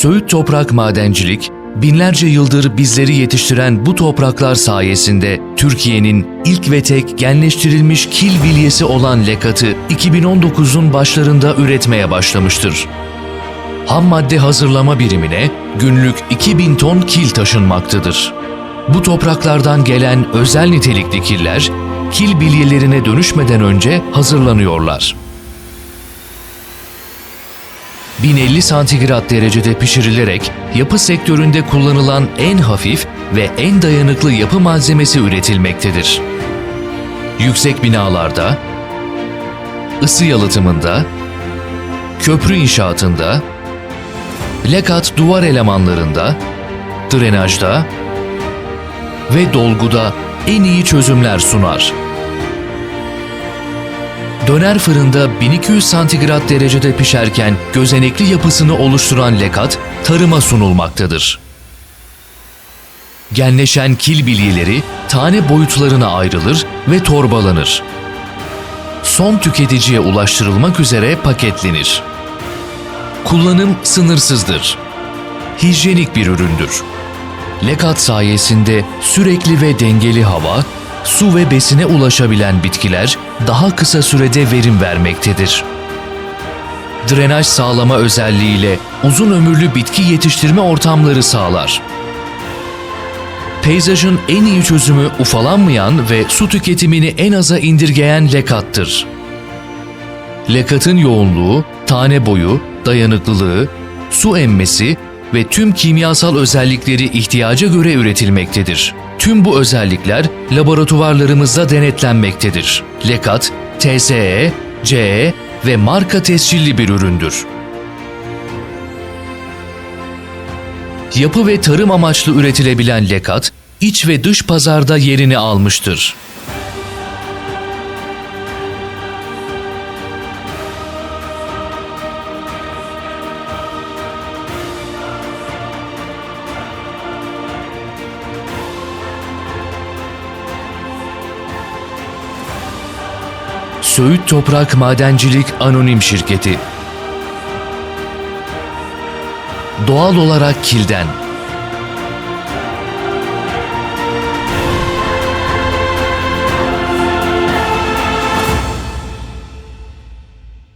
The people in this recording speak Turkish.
Söğüt Toprak Madencilik, binlerce yıldır bizleri yetiştiren bu topraklar sayesinde Türkiye'nin ilk ve tek genleştirilmiş kil bilyesi olan lekatı 2019'un başlarında üretmeye başlamıştır. Ham madde hazırlama birimine günlük 2000 ton kil taşınmaktadır. Bu topraklardan gelen özel nitelikli killer, kil bilyelerine dönüşmeden önce hazırlanıyorlar. 1050 santigrat derecede pişirilerek yapı sektöründe kullanılan en hafif ve en dayanıklı yapı malzemesi üretilmektedir. Yüksek binalarda, ısı yalıtımında, köprü inşaatında, lekat duvar elemanlarında, drenajda ve dolguda en iyi çözümler sunar. Döner fırında 1200 santigrat derecede pişerken gözenekli yapısını oluşturan lekat tarıma sunulmaktadır. Genleşen kil bilyeleri tane boyutlarına ayrılır ve torbalanır. Son tüketiciye ulaştırılmak üzere paketlenir. Kullanım sınırsızdır. Hijyenik bir üründür. Lekat sayesinde sürekli ve dengeli hava, su ve besine ulaşabilen bitkiler daha kısa sürede verim vermektedir. Drenaj sağlama özelliğiyle uzun ömürlü bitki yetiştirme ortamları sağlar. Peyzajın en iyi çözümü ufalanmayan ve su tüketimini en aza indirgeyen lekattır. Lekatın yoğunluğu, tane boyu, dayanıklılığı, su emmesi ve tüm kimyasal özellikleri ihtiyaca göre üretilmektedir. Tüm bu özellikler laboratuvarlarımızda denetlenmektedir. Lekat, TSE, CE ve marka tescilli bir üründür. Yapı ve tarım amaçlı üretilebilen lekat, iç ve dış pazarda yerini almıştır. Söğüt Toprak Madencilik Anonim Şirketi. Doğal olarak kilden